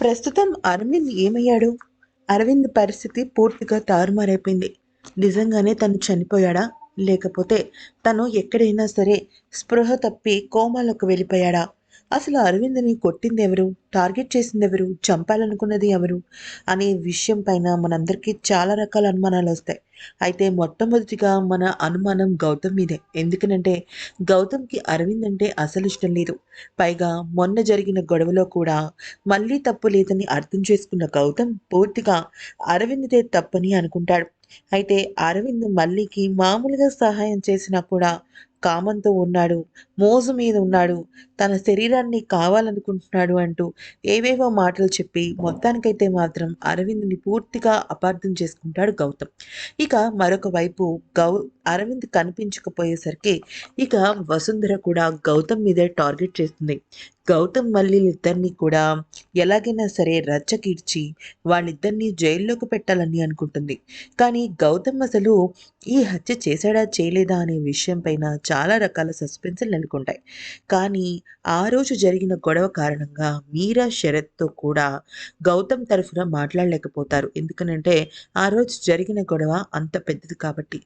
ప్రస్తుతం అరవింద్ ఏమయ్యాడు? అరవింద్ పరిస్థితి పూర్తిగా తారుమారైపోయింది. నిజంగానే తను చనిపోయాడా? లేకపోతే తను ఎక్కడైనా సరే స్పృహ తప్పి కోమాలోకి వెళ్ళిపోయాడా? అసలు అరవింద్ని కొట్టింది ఎవరు టార్గెట్ చేసింది ఎవరు చంపాలనుకున్నది ఎవరు? అనే విషయం పైన మనందరికీ చాలా రకాల అనుమానాలు వస్తాయి. అయితే మొట్టమొదటిగా మన అనుమానం గౌతమ్ మీదే. ఎందుకనంటే గౌతమ్కి అరవింద్ అంటే అసలు ఇష్టం లేదు. పైగా మొన్న జరిగిన గొడవలో కూడా మళ్ళీ తప్పు లేదని అర్థం చేసుకున్న గౌతమ్ పూర్తిగా అరవింద్దే తప్పని అనుకుంటాడు. అయితే అరవింద్ మల్లికి మామూలుగా సహాయం చేసినా కూడా కామంతో ఉన్నాడు మోజు మీద ఉన్నాడు తన శరీరాన్ని కావాలనుకుంటున్నాడు అంటూ ఏవేవో మాటలు చెప్పి మొత్తానికైతే మాత్రం అరవింద్ని పూర్తిగా అపార్థం చేసుకుంటాడు గౌతమ్. ఇక మరొక వైపు గౌ అరవింద్ కనిపించకపోయేసరికి ఇక వసుంధర కూడా గౌతమ్ మీదే టార్గెట్ చేస్తుంది. గౌతమ్ మల్లిలిద్దరినీ కూడా ఎలాగైనా సరే రచ్చకీడ్చి వాళ్ళిద్దరినీ జైల్లోకి పెట్టాలని అనుకుంటుంది. కానీ గౌతమ్ అసలు ఈ హత్య చేశాడా చేయలేదా అనే విషయం పైన చాలా రకాల సస్పెన్స్లు నెలకొంటాయి. కానీ ఆ రోజు జరిగిన గొడవ కారణంగా మీరా శరత్తో కూడా గౌతమ్ తరఫున మాట్లాడలేకపోతారు. ఎందుకనంటే ఆ రోజు జరిగిన గొడవ అంత పెద్దది కాబట్టి.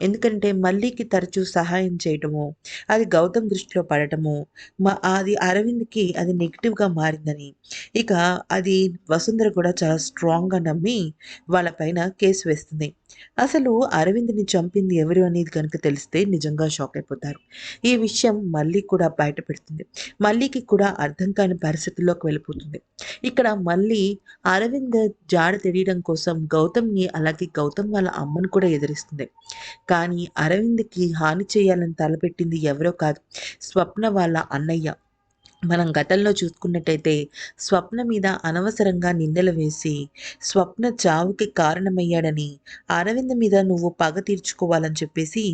ఎందుకంటే మల్లికి తరచూ సహాయం చేయటము అది గౌతమ్ దృష్టిలో పడటము మా అది అరవింద్కి అది నెగిటివ్గా మారిందని. ఇక అది వసుంధర కూడా చాలా స్ట్రాంగ్గా నమ్మి వాళ్ళపైన కేసు వేస్తుంది. అసలు అరవింద్ని చంపింది ఎవరు అనేది కనుక తెలిస్తే నిజంగా షాక్ అయిపోతారు. ఈ విషయం మళ్ళీ కూడా బయట పెడుతుంది. మళ్ళీకి కూడా అర్థం కాని పరిస్థితుల్లోకి వెళ్ళిపోతుంది. ఇక్కడ మళ్ళీ అరవింద్ జాడ తెలియడం కోసం గౌతమ్ని అలాగే గౌతమ్ వాళ్ళ అమ్మను కూడా ఎదిరిస్తుంది. కానీ అరవింద్కి హాని చేయాలని తలపెట్టింది ఎవరో కాదు స్వప్న వాళ్ళ అన్నయ్య. మనం గతంలో చూసుకున్నట్టయితే స్వప్న మీద అనవసరంగా నిందలు వేసి స్వప్న చావుకి కారణమయ్యాడని అరవింద్ మీద నువ్వు పగ తీర్చుకోవాలని చెప్పేసి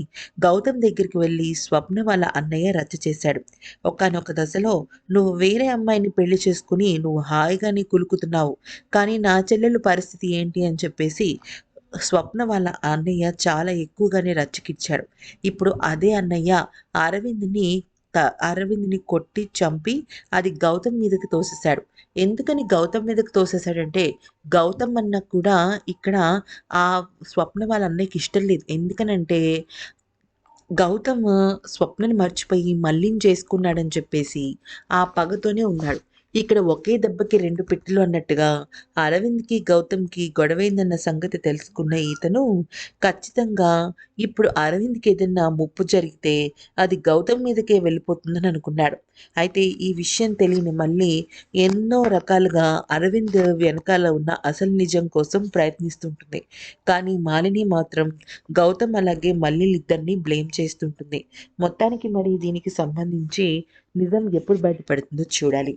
గౌతమ్ దగ్గరికి వెళ్ళి స్వప్న వాళ్ళ అన్నయ్య రచ్చ చేశాడు. ఒకనొక దశలో నువ్వు వేరే అమ్మాయిని పెళ్ళి చేసుకుని నువ్వు హాయిగానే కులుకుతున్నావు. కానీ నా చెల్లెలు పరిస్థితి ఏంటి అని చెప్పేసి స్వప్న వాళ్ళ అన్నయ్య చాలా ఎక్కువగానే రచ్చకిచ్చాడు. ఇప్పుడు అదే అన్నయ్య అరవింద్ని అరవింద్ని కొట్టి చంపి అది గౌతమ్ మీదకి తోసేశాడు. ఎందుకని గౌతమ్ మీదకి తోసేశాడంటే గౌతమ్ అన్న కూడా ఇక్కడ ఆ స్వప్న వాళ్ళ అన్నయ్యకి ఇష్టం లేదు. ఎందుకనంటే గౌతమ్ స్వప్నని మర్చిపోయి మళ్ళీ చేసుకున్నాడని చెప్పేసి ఆ పగతోనే ఉన్నాడు. ఇక్కడ ఒకే దెబ్బకి రెండు పెట్టెలు అన్నట్టుగా అరవింద్కి గౌతమ్కి గొడవైందన్న సంగతి తెలుసుకున్న ఈతను ఖచ్చితంగా ఇప్పుడు అరవింద్కి ఏదన్నా ముప్పు జరిగితే అది గౌతమ్ మీదకే వెళ్ళిపోతుందని అనుకున్నాడు. అయితే ఈ విషయం తెలియని మళ్ళీ ఎన్నో రకాలుగా అరవింద్ వెనకాల ఉన్న అసలు నిజం కోసం ప్రయత్నిస్తుంటుంది. కానీ మాలిని మాత్రం గౌతమ్ అలాగే మళ్ళీ ఇద్దరిని బ్లేమ్ చేస్తుంటుంది. మొత్తానికి మరి దీనికి సంబంధించి నిజం ఎప్పుడు బయటపడుతుందో చూడాలి.